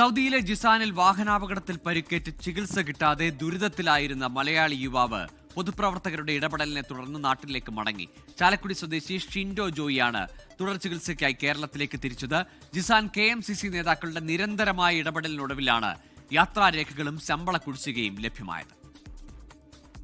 സൗദിയിലെ ജിസാനിൽ വാഹനാപകടത്തിൽ പരിക്കേറ്റ് ചികിത്സ കിട്ടാതെ ദുരിതത്തിലായിരുന്ന മലയാളി യുവാവ് പൊതുപ്രവർത്തകരുടെ ഇടപെടലിനെ തുടർന്ന് നാട്ടിലേക്ക് മടങ്ങി. ചാലക്കുടി സ്വദേശി ഷിൻഡോ ജോയിയാണ് തുടർ ചികിത്സയ്ക്കായി കേരളത്തിലേക്ക് തിരിച്ചത്. Jizan K M C C നേതാക്കളുടെ നിരന്തരമായ ഇടപെടലിനൊടുവിലാണ് യാത്രാരേഖകളും ശമ്പള കുടിശ്ശികയും ലഭ്യമായത്.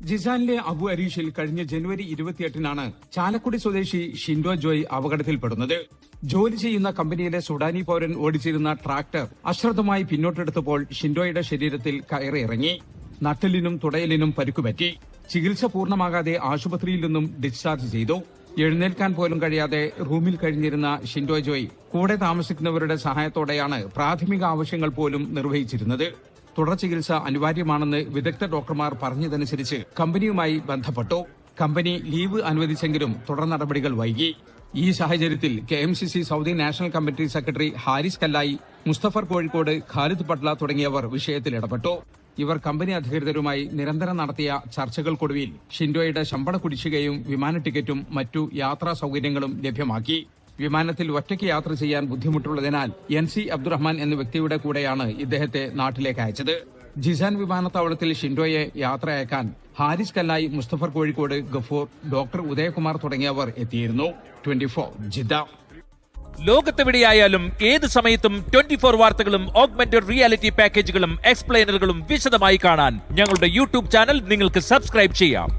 ജിസാനിലെ അബു അരീഷിൽ കഴിഞ്ഞ ജനുവരി ഇരുപത്തിയെട്ടിനാണ് ചാലക്കുടി സ്വദേശി ഷിൻഡോ ജോയ് അപകടത്തിൽപ്പെടുന്നത്. ജോലി ചെയ്യുന്ന കമ്പനിയിലെ സുഡാനി പൌരൻ ഓടിച്ചിരുന്ന ട്രാക്ടർ അശ്രദ്ധമായി പിന്നോട്ടെടുത്തപ്പോൾ ഷിൻഡോയുടെ ശരീരത്തിൽ കയറിയിറങ്ങി നട്ടലിനും തുടയലിനും പരിക്കുപറ്റി. ചികിത്സ പൂർണമാകാതെ ആശുപത്രിയിൽ നിന്നും ഡിസ്ചാർജ് ചെയ്തു. എഴുന്നേൽക്കാൻ പോലും കഴിയാതെ റൂമിൽ കഴിഞ്ഞിരുന്ന ഷിൻഡോ ജോയ് കൂടെ താമസിക്കുന്നവരുടെ സഹായത്തോടെയാണ് പ്രാഥമിക ആവശ്യങ്ങൾ പോലും നിർവഹിച്ചിരുന്നത്. തുടർ ചികിത്സ അനിവാര്യമാണെന്ന് വിദഗ്ധ ഡോക്ടർമാർ പറഞ്ഞതനുസരിച്ച് കമ്പനിയുമായി ബന്ധപ്പെട്ടു. കമ്പനി ലീവ് അനുവദിച്ചെങ്കിലും തുടർ നടപടികൾ വൈകി. ഈ സാഹചര്യത്തിൽ K M C C Saudi national committee secretary Haris Kallayi Mustafar Kozhikode Khalid Patla തുടങ്ങിയവർ വിഷയത്തിൽ ഇടപെട്ടു. ഇവർ കമ്പനി അധികൃതരുമായി നിരന്തരം നടത്തിയ ചർച്ചകൾക്കൊടുവിൽ ഷിൻഡോയുടെ ശമ്പള കുടിശ്ശികയും വിമാന ടിക്കറ്റും മറ്റു യാത്രാ സൗകര്യങ്ങളും ലഭ്യമാക്കി. വിമാനത്തിൽ ഒറ്റയ്ക്ക് യാത്ര ചെയ്യാൻ ബുദ്ധിമുട്ടുള്ളതിനാൽ എൻ സി അബ്ദുറഹ്മാൻ എന്ന വ്യക്തിയുടെ കൂടെയാണ് ഇദ്ദേഹത്തെ നാട്ടിലേക്ക് അയച്ചത്. ജിസാൻ വിമാനത്താവളത്തിൽ ഷിൻഡോയെ യാത്ര അയക്കാൻ ഹാരിസ് കല്ലായി മുസ്തഫർ കോഴിക്കോട് ഗഫൂർ ഡോക്ടർ ഉദയകുമാർ തുടങ്ങിയവർ എത്തിയിരുന്നു. ട്വന്റി ഫോർ ജിദ്ദ ലോകത്തെവിടെയായാലും ഏത് സമയത്തും ട്വന്റി ഫോർ വാർത്തകളും ഓഗ്മെന്റഡ് റിയാലിറ്റി പാക്കേജുകളും എക്സ്പ്ലെയിനറുകളും വിശദമായി കാണാൻ ഞങ്ങളുടെ യൂട്യൂബ് ചാനൽ നിങ്ങൾക്ക് സബ്സ്ക്രൈബ് ചെയ്യാം.